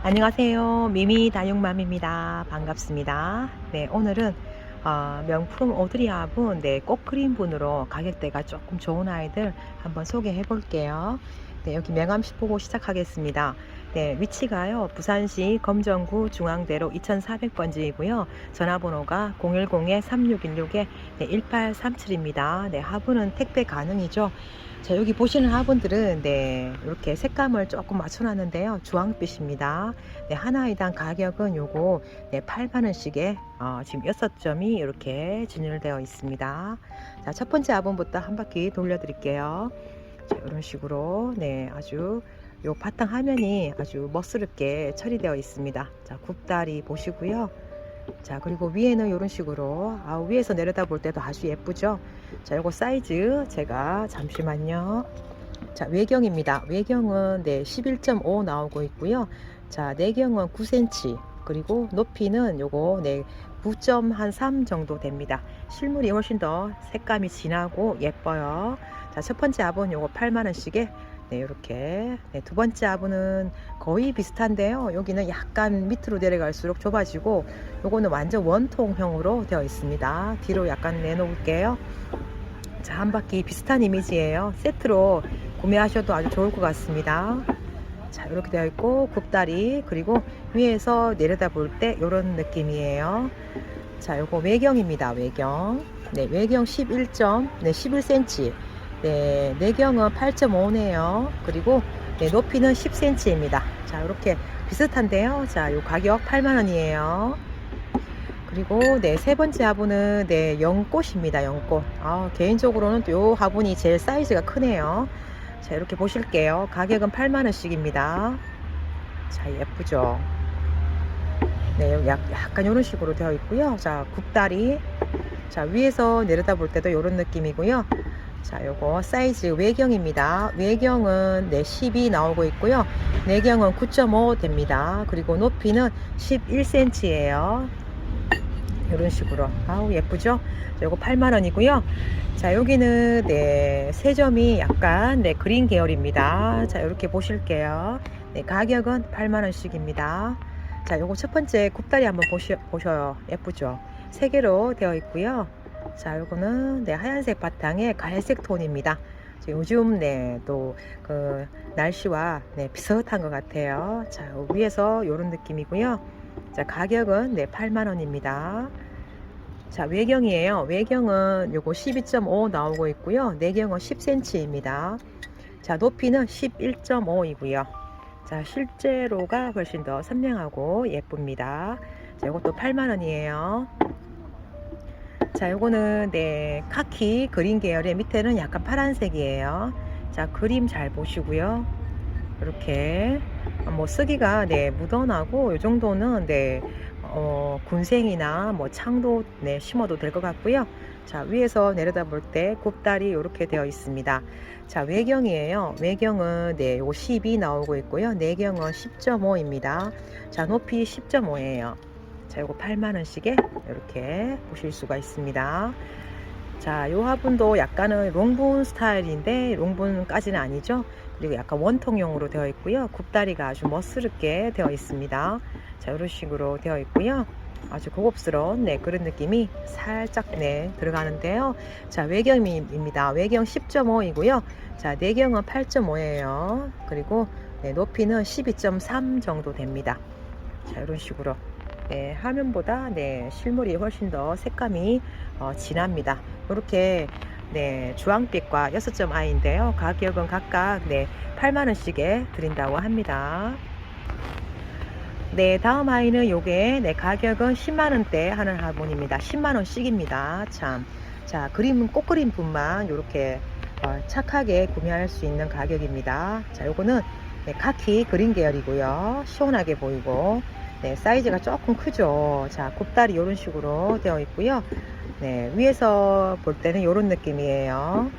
안녕하세요. 미미 다육맘입니다. 반갑습니다. 네, 오늘은 어, 명품 오드리아분 네, 꽃그린분으로 가격대가 조금 좋은 아이들 한번 소개해 볼게요. 네, 여기 명암시 보고 시작하겠습니다. 네, 위치가요. 부산시 검정구 중앙대로 2400번지이고요. 전화번호가 010-3616-1837입니다. 네, 화분은 택배 가능이죠. 자, 여기 보시는 화분들은 네, 이렇게 색감을 조금 맞춰놨는데요. 주황빛입니다. 네, 하나이당 가격은 요거 네, 8만원씩에 어, 지금 6점이 이렇게 진열되어 있습니다. 자, 첫 번째 화분부터 한 바퀴 돌려드릴게요. 자, 이런 식으로 네, 아주 요 바탕 화면이 아주 멋스럽게 처리되어 있습니다. 자, 굽다리 보시고요. 자, 그리고 위에는 이런 식으로 아, 위에서 내려다 볼 때도 아주 예쁘죠. 자, 요거 사이즈 제가 잠시만요. 자, 외경입니다. 외경은 네, 11.5 나오고 있고요. 자, 내경은 9cm. 그리고 높이는 요거 네, 9.3 정도 됩니다. 실물이 훨씬 더 색감이 진하고 예뻐요. 자, 첫 번째 압은 요거 8만 원씩에 네, 이렇게. 네, 두 번째 압은 거의 비슷한데요. 여기는 약간 밑으로 내려갈수록 좁아지고 요거는 완전 원통형으로 되어 있습니다. 뒤로 약간 내놓을게요. 자, 한 바퀴 비슷한 이미지예요. 세트로 구매하셔도 아주 좋을 것 같습니다. 자, 이렇게 되어 있고 굽다리 그리고 위에서 내려다 볼 때 이런 느낌이에요. 자, 요거 외경입니다. 외경. 네, 외경 11점, 네, 11cm. 네, 내경은 8.5네요. 그리고 네, 높이는 10cm입니다. 자, 이렇게 비슷한데요. 자, 요 가격 8만 원이에요. 그리고 네, 세 번째 화분은 네, 연꽃입니다. 연꽃. 아, 개인적으로는 또요 화분이 제일 사이즈가 크네요. 자, 이렇게 보실게요. 가격은 8만 원씩입니다. 자, 예쁘죠? 네, 약, 약간 이런 식으로 되어 있고요. 자, 굽다리. 자, 위에서 내려다 볼 때도 이런 느낌이고요. 자, 요거 사이즈 외경입니다. 외경은 네, 10이 나오고 있고요. 내경은 9.5 됩니다. 그리고 높이는 11cm예요. 이런 식으로. 아우, 예쁘죠? 자, 요거 8만 원이고요. 자, 여기는 네, 세 점이 약간 네, 그린 계열입니다. 자, 이렇게 보실게요. 네, 가격은 8만 원씩입니다. 자, 요거 첫 번째 굽다리 한번 보시, 보셔요. 예쁘죠? 세 개로 되어 있고요. 자, 요거는 네, 하얀색 바탕에 갈색 톤입니다. 자, 요즘 네, 또 그 날씨와 네, 비슷한 것 같아요. 자, 요 위에서 요런 느낌이고요. 자, 가격은 네, 8만 원입니다. 자, 외경이에요. 외경은 요거 12.5 나오고 있고요. 내경은 10cm입니다. 자, 높이는 11.5이고요. 자, 실제로가 훨씬 더 선명하고 예쁩니다. 자, 요것도 8만 원이에요. 자, 요거는 네, 카키 그린 계열의 밑에는 약간 파란색이에요. 자, 그림 잘 보시고요. 이렇게 뭐 쓰기가 네, 묻어나고 요 정도는 네, 어, 군생이나 뭐 창도 네, 심어도 될 것 같고요. 자, 위에서 내려다 볼 때 굽다리 이렇게 되어 있습니다. 자, 외경이에요. 외경은 네, 요 10이 나오고 있고요. 내경은 10.5입니다. 자, 높이 10.5예요. 자, 요거 8만 원씩에 이렇게 보실 수가 있습니다. 자, 요 화분도 약간은 롱분 스타일인데 롱분까지는 아니죠. 그리고 약간 원통형으로 되어 있고요. 굽다리가 아주 멋스럽게 되어 있습니다. 자, 이런 식으로 되어 있고요. 아주 고급스러운 네, 그런 느낌이 살짝 네, 들어가는데요. 자, 외경입니다. 외경 10.5이고요. 자, 내경은 8.5예요. 그리고 네, 높이는 12.3 정도 됩니다. 자, 이런 식으로 네, 화면보다 네, 실물이 훨씬 더 색감이 어, 진합니다. 이렇게 네, 주황빛과 6점 아이인데요. 가격은 각각 네, 8만 원씩에 드린다고 합니다. 네, 다음 아이는 요게 네, 가격은 10만 원대 하는 화분입니다. 10만 원씩입니다. 참. 자, 그림은 꽃그림 뿐만 이렇게 어, 착하게 구매할 수 있는 가격입니다. 자, 요거는 네, 카키 그린 계열이고요. 시원하게 보이고 네, 사이즈가 조금 크죠. 자, 굽다리 이런 식으로 되어 있고요. 네, 위에서 볼 때는 이런 느낌이에요.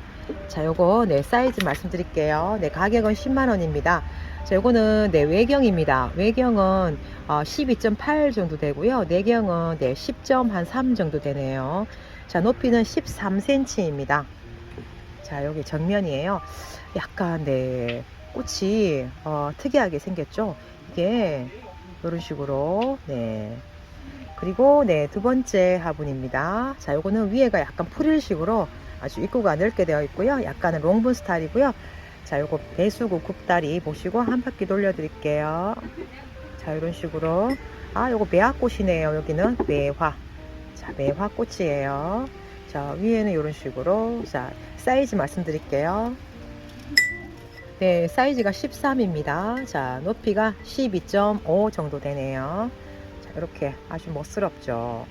자, 요거 네, 사이즈 말씀드릴게요. 네, 가격은 10만 원입니다. 자, 요거는 네, 외경입니다. 외경은 어, 12.8 정도 되고요. 내경은 네, 10.3 정도 되네요. 자, 높이는 13cm입니다. 자, 여기 정면이에요. 약간 네, 꽃이 어, 특이하게 생겼죠. 이게 이런 식으로. 네. 그리고 네 두 번째 화분입니다. 자 요거는 위에가 약간 프릴식으로 아주 입구가 넓게 되어 있고요. 약간은 롱분 스타일이고요. 자 요거 배수구 굽다리 보시고 한 바퀴 돌려 드릴게요. 자 이런 식으로. 아 요거 매화꽃이네요 여기는. 매화. 자 매화꽃이에요. 자 위에는 이런 식으로. 자 사이즈 말씀드릴게요 네 사이즈가 13입니다. 자 높이가 12.5 정도 되네요. 자 이렇게 아주 멋스럽죠?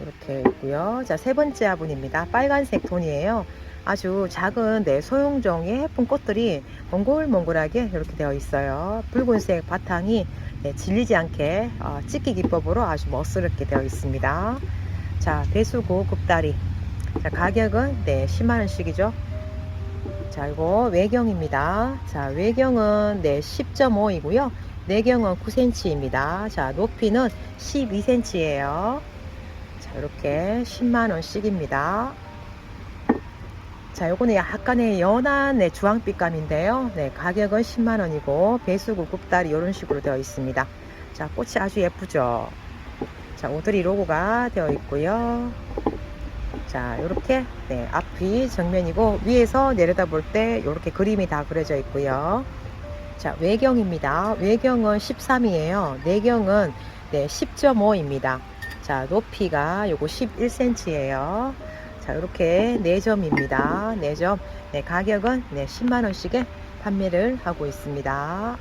이렇게 있고요. 자 세 번째 화분입니다. 빨간색 톤이에요. 아주 작은 네 소형종의 예쁜 꽃들이 몽글몽글하게 이렇게 되어 있어요. 붉은색 바탕이 네, 질리지 않게 어, 찍기 기법으로 아주 멋스럽게 되어 있습니다. 자 배수구 굽다리. 자 가격은 네 10만원씩이죠 자 이거 외경입니다. 자 외경은 네 10.5이고요. 내경은 9cm입니다. 자 높이는 12cm예요. 자 이렇게 10만원씩입니다. 자 요거는 약간의 연한 네, 주황빛감인데요. 네 가격은 10만원이고 배수구 굽다리 이런 식으로 되어 있습니다. 자 꽃이 아주 예쁘죠? 자 오드리 로고가 되어 있고요 자 이렇게 네, 앞이 정면이고 위에서 내려다 볼 때 이렇게 그림이 다 그려져 있고요. 자 외경입니다. 외경은 13이에요. 내경은 네, 10.5입니다. 자 높이가 요거 11cm예요. 자 이렇게 4점입니다. 4점. 네, 가격은 네, 10만 원씩에 판매를 하고 있습니다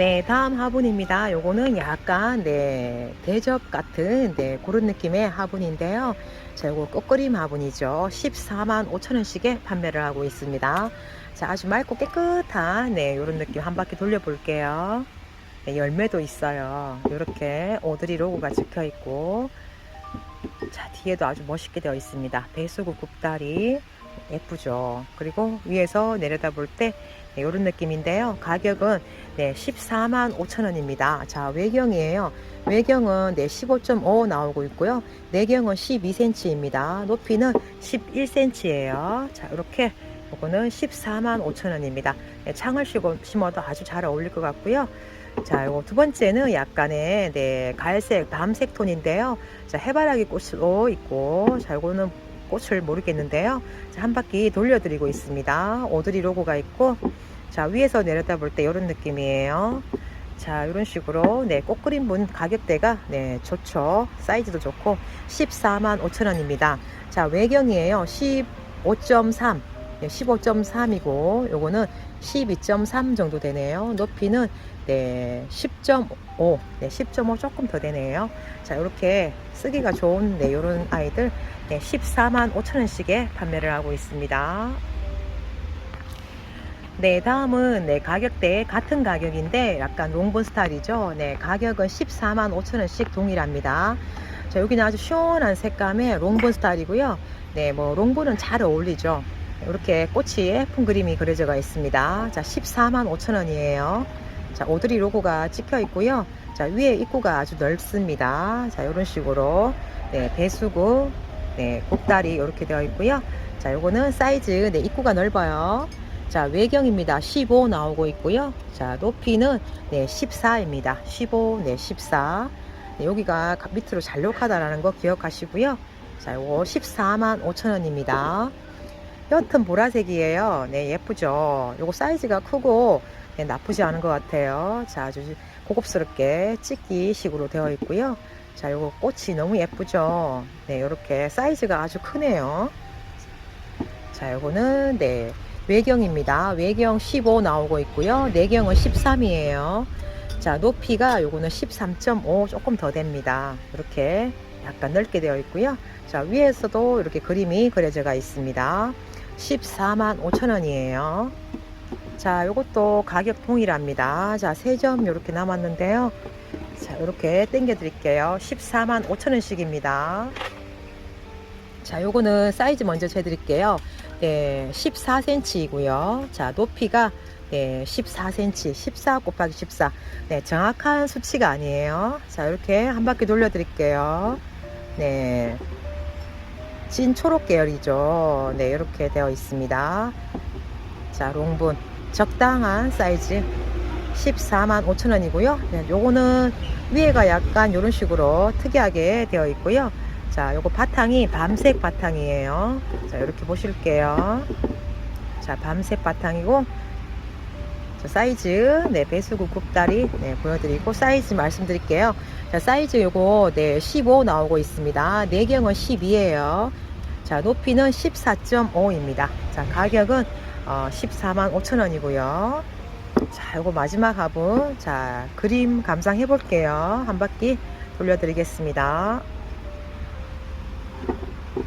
네, 다음 화분입니다. 요거는 약간 네, 대접 같은 네, 그런 느낌의 화분인데요. 자, 요거 꽃그림 화분이죠. 14만 5천 원씩에 판매를 하고 있습니다. 자, 아주 맑고 깨끗한 네, 요런 느낌 한 바퀴 돌려 볼게요. 네, 열매도 있어요. 이렇게 오드리 로고가 찍혀 있고 자, 뒤에도 아주 멋있게 되어 있습니다. 배수구 굽다리 예쁘죠. 그리고 위에서 내려다 볼 때 네, 이런 느낌인데요. 가격은 네, 14만 5천 원입니다. 자, 외경이에요. 외경은 네, 15.5 나오고 있고요. 내경은 12cm입니다. 높이는 11cm예요. 자, 이렇게 이거는 14만 5천 원입니다. 네, 창을 심어도 아주 잘 어울릴 것 같고요. 자, 요거 두 번째는 약간의 네, 갈색, 밤색 톤인데요. 자, 해바라기 꽃으로 있고, 자, 요거는 꽃을 모르겠는데요. 자, 한 바퀴 돌려드리고 있습니다. 오드리 로고가 있고, 자, 위에서 내려다 볼 때 이런 느낌이에요. 자, 이런 식으로, 네, 꽃그림 분 가격대가, 네, 좋죠. 사이즈도 좋고, 14만 5천 원입니다. 자, 외경이에요. 15.3. 네, 15.3이고, 요거는 12.3 정도 되네요. 높이는, 네, 10.5. 네, 10.5 조금 더 되네요. 자, 이렇게 쓰기가 좋은, 네, 요런 아이들, 네, 14만 5천 원씩에 판매를 하고 있습니다. 네, 다음은 네, 가격대 같은 가격인데 약간 롱본 스타일이죠. 네, 가격은 14만 5천 원씩 동일합니다. 자, 여기는 아주 시원한 색감의 롱본 스타일이고요. 네, 뭐 롱본은 잘 어울리죠. 이렇게 꽃이 예쁜 그림이 그려져 있습니다. 자, 14만 5천 원이에요. 자, 오드리 로고가 찍혀 있고요. 자, 위에 입구가 아주 넓습니다. 자, 이런 식으로 네, 배수구, 네, 곡다리 이렇게 되어 있고요. 자, 요거는 사이즈, 네, 입구가 넓어요. 자, 외경입니다. 15 나오고 있고요. 자, 높이는 네, 14입니다. 15, 네, 14. 네, 여기가 밑으로 잘록하다라는 거 기억하시고요. 자, 요거 14만 5천 원입니다. 옅은 보라색이에요. 네, 예쁘죠? 요거 사이즈가 크고 네, 나쁘지 않은 것 같아요. 자, 아주 고급스럽게 찍기식으로 되어 있고요. 자, 요거 꽃이 너무 예쁘죠? 네, 요렇게 사이즈가 아주 크네요. 자, 요거는 네, 외경입니다. 외경 15 나오고 있고요. 내경은 13이에요. 자, 높이가 요거는 13.5 조금 더 됩니다. 이렇게 약간 넓게 되어 있고요. 자, 위에서도 이렇게 그림이 그려져가 있습니다. 14만 5천 원이에요. 자, 요것도 가격 동일합니다. 자, 3점 이렇게 남았는데요. 자, 이렇게 당겨 드릴게요. 14만 5천 원씩입니다. 자, 요거는 사이즈 먼저 재 드릴게요. 네, 14cm이고요. 자, 높이가 네, 14cm, 14 곱하기 14. 네, 정확한 수치가 아니에요. 자, 이렇게 한 바퀴 돌려 드릴게요. 네, 진 초록 계열이죠. 네, 이렇게 되어 있습니다. 자, 롱분 적당한 사이즈. 14만 5천 원이고요. 네, 요거는 위에가 약간 이런 식으로 특이하게 되어 있고요. 자, 요거 바탕이 밤색 바탕이에요. 자, 이렇게 보실게요. 자, 밤색 바탕이고, 자, 사이즈, 네, 배수구 굽다리, 네, 보여드리고, 사이즈 말씀드릴게요. 자, 사이즈 요거, 네, 15 나오고 있습니다. 내경은 12예요. 자, 높이는 14.5입니다. 자, 가격은 어, 14만 5천 원이고요. 자, 요거 마지막 화분. 자, 그림 감상해 볼게요. 한 바퀴 돌려드리겠습니다.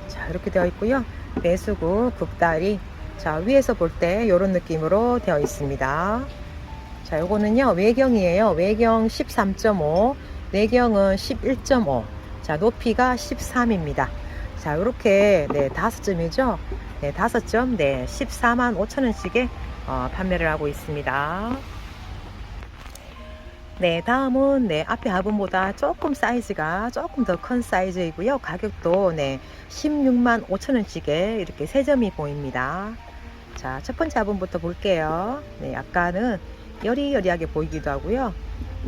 자, 이렇게 되어 있고요. 배수구, 굽다리. 자, 위에서 볼 때 이런 느낌으로 되어 있습니다. 자, 요거는요, 외경이에요. 외경 13.5, 내경은 11.5. 자, 높이가 13입니다. 자, 요렇게, 네, 다섯 점이죠. 네, 다섯 점, 네, 14만 5천 원씩에 어, 판매를 하고 있습니다. 네, 다음은 네, 앞에 화분보다 조금 사이즈가 조금 더 큰 사이즈이고요. 가격도 네, 16만 5천 원씩에 이렇게 세 점이 보입니다. 자, 첫 번째 화분부터 볼게요. 네, 약간은 여리여리하게 보이기도 하고요.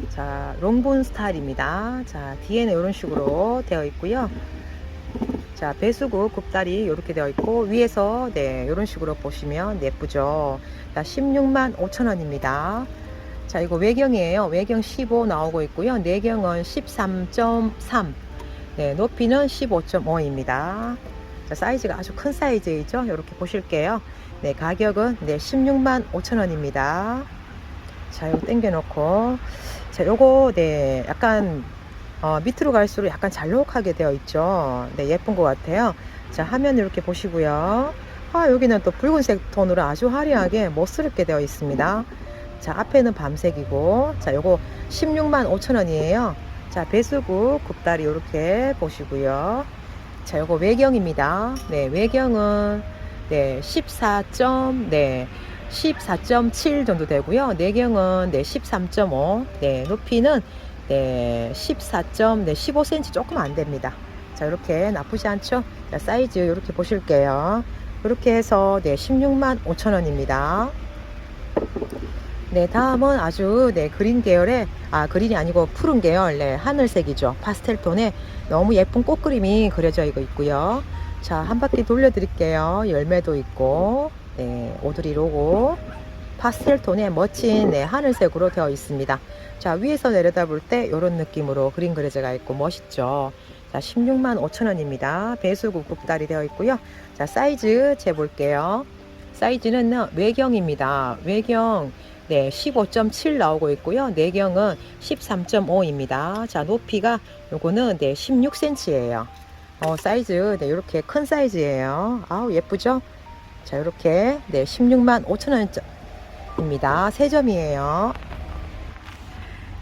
자, 롱본 스타일입니다. 자, 뒤에는 이런 식으로 되어 있고요. 자, 배수구 굽다리 이렇게 되어 있고 위에서 네, 이런 식으로 보시면 예쁘죠. 자, 16만 5천 원입니다. 자, 이거 외경이에요. 외경 15 나오고 있고요. 내경은 13.3. 네, 높이는 15.5입니다. 자, 사이즈가 아주 큰 사이즈이죠. 이렇게 보실게요. 네, 가격은 네, 16만 5천 원입니다. 자, 이거 당겨 놓고 자, 요거 네, 약간 어, 밑으로 갈수록 약간 잘록하게 되어 있죠. 네, 예쁜 것 같아요. 자, 화면 이렇게 보시고요. 아, 여기는 또 붉은색 톤으로 아주 화려하게 멋스럽게 되어 있습니다. 자, 앞에는 밤색이고, 자, 요거 16만 5천 원이에요. 자, 배수구 굽다리 이렇게 보시고요. 자, 요거 외경입니다. 네, 외경은 네, 14. 네, 14.7 정도 되고요. 내경은 네, 13.5. 네, 높이는 네, 14. 네, 15cm 조금 안 됩니다. 자, 이렇게 나쁘지 않죠? 자, 사이즈 이렇게 보실게요. 이렇게 해서 네, 16만 5천 원입니다. 네, 다음은 아주 네, 그린 계열의 아, 그린이 아니고 푸른 계열, 네, 하늘색이죠. 파스텔 톤에 너무 예쁜 꽃 그림이 그려져 있고요. 자, 한 바퀴 돌려 드릴게요. 열매도 있고, 네, 오드리 로고, 파스텔 톤의 멋진 네, 하늘색으로 되어 있습니다. 자, 위에서 내려다 볼 때 이런 느낌으로 그림 그려져가 있고 멋있죠. 자, 16만 5천 원입니다. 배수구 굽다리 되어 있고요. 자, 사이즈 재볼게요. 사이즈는 외경입니다. 외경 네, 15.7 나오고 있고요. 내경은 13.5입니다. 자, 높이가 요거는 네, 16cm예요. 어, 사이즈 네, 이렇게 큰 사이즈예요. 아우 예쁘죠? 자, 이렇게 네, 16만 5천 원입니다. 세 점이에요.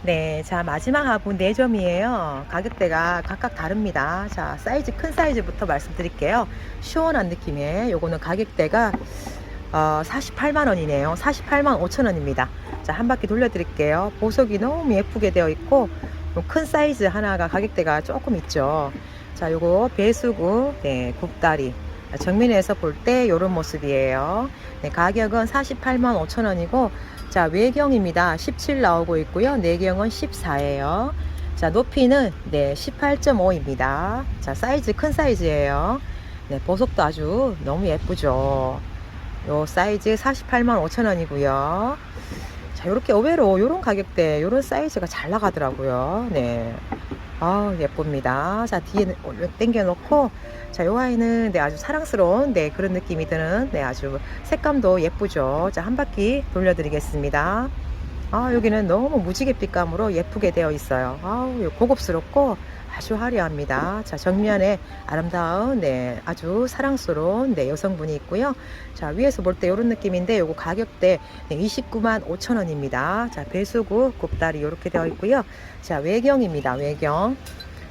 네, 자 마지막 화분 4점이에요. 가격대가 각각 다릅니다. 자 사이즈 큰 사이즈부터 말씀드릴게요. 시원한 느낌의 요거는 가격대가 어, 48만 원이네요. 48만 5천 원입니다. 자 한 바퀴 돌려드릴게요. 보석이 너무 예쁘게 되어 있고 큰 사이즈 하나가 가격대가 조금 있죠. 자 요거 배수구 네, 굽다리 정면에서 볼 때 이런 모습이에요. 네, 가격은 48만 5천 원이고 자, 외경입니다. 17 나오고 있고요. 내경은 14예요. 자, 높이는 네, 18.5입니다. 자, 사이즈 큰 사이즈예요. 네, 보석도 아주 너무 예쁘죠. 요 사이즈 48만 5천 원이고요. 자, 요렇게 의외로 요런 가격대, 요런 사이즈가 잘 나가더라고요. 네. 아 예쁩니다. 자, 뒤에 당겨 놓고 자, 요 아이는 네, 아주 사랑스러운 네, 그런 느낌이 드는 네, 아주 색감도 예쁘죠. 자, 한 바퀴 돌려드리겠습니다. 아, 여기는 너무 무지갯빛감으로 예쁘게 되어 있어요. 아우, 고급스럽고 아주 화려합니다. 자, 정면에 아름다운, 네, 아주 사랑스러운, 네, 여성분이 있고요. 자, 위에서 볼 때 이런 느낌인데, 요거 가격대 네, 29만 5천 원입니다. 자, 배수구, 곱다리 이렇게 되어 있고요. 자, 외경입니다. 외경.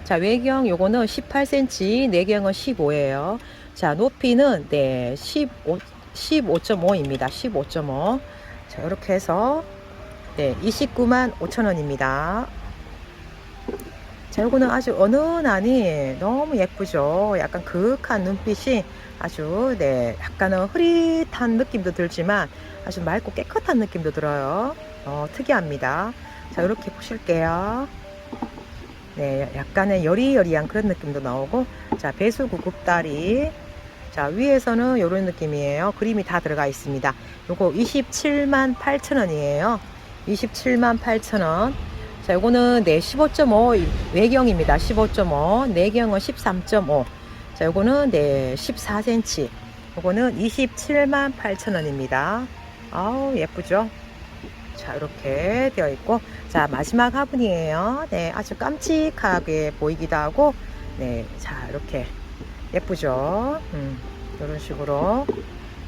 자, 외경 요거는 18cm, 내경은 15예요. 자, 높이는 네, 15 15.5입니다. 15.5. 자, 이렇게 해서 네, 29만 5천 원입니다. 자, 요거는 아주 은은하니 너무 예쁘죠. 약간 그윽한 눈빛이 아주 네, 약간은 흐릿한 느낌도 들지만 아주 맑고 깨끗한 느낌도 들어요. 어, 특이합니다. 자, 이렇게 보실게요. 네, 약간의 여리여리한 그런 느낌도 나오고, 자, 배수구 굽다리. 자, 위에서는 이런 느낌이에요. 그림이 다 들어가 있습니다. 요거 27만 8천 원이에요. 27만 8천 원. 자, 요거는 네, 15.5 외경입니다. 15.5. 내경은 13.5. 자, 요거는 네, 14cm. 요거는 27만 8천 원입니다. 아우, 예쁘죠? 자, 이렇게 되어 있고, 자, 마지막 화분이에요. 네, 아주 깜찍하게 보이기도 하고, 네, 자, 이렇게 예쁘죠? 음, 이런 식으로.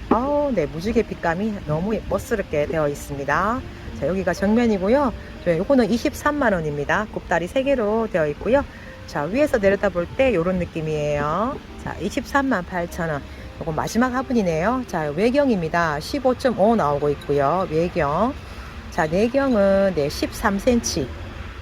아우, 네, 무지개 빛감이 너무 멋스럽게 되어 있습니다. 자, 여기가 정면이고요. 네, 요거는 23만 원입니다. 굽다리 3개로 되어 있고요. 자, 위에서 내려다 볼때 이런 느낌이에요. 자, 23만 8천 원. 요거 마지막 화분이네요. 자, 외경입니다. 15.5 나오고 있고요. 외경. 자, 내경은 네, 13cm.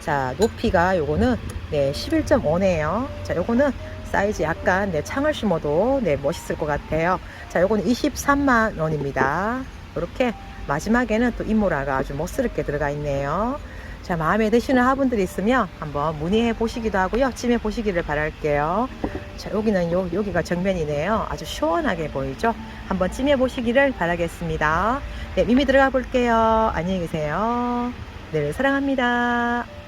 자, 높이가 요거는 네, 11.5네요. 자, 요거는 사이즈 약간 네, 창을 심어도 네, 멋있을 것 같아요. 자, 요거는 23만 원입니다. 이렇게 마지막에는 또 인모라가 아주 멋스럽게 들어가 있네요. 자, 마음에 드시는 화분들이 있으면 한번 문의해 보시기도 하고요. 찜해 보시기를 바랄게요. 자, 여기는 요, 여기가 정면이네요. 아주 시원하게 보이죠? 한번 찜해 보시기를 바라겠습니다. 네, 미미 들어가 볼게요. 안녕히 계세요. 네, 사랑합니다.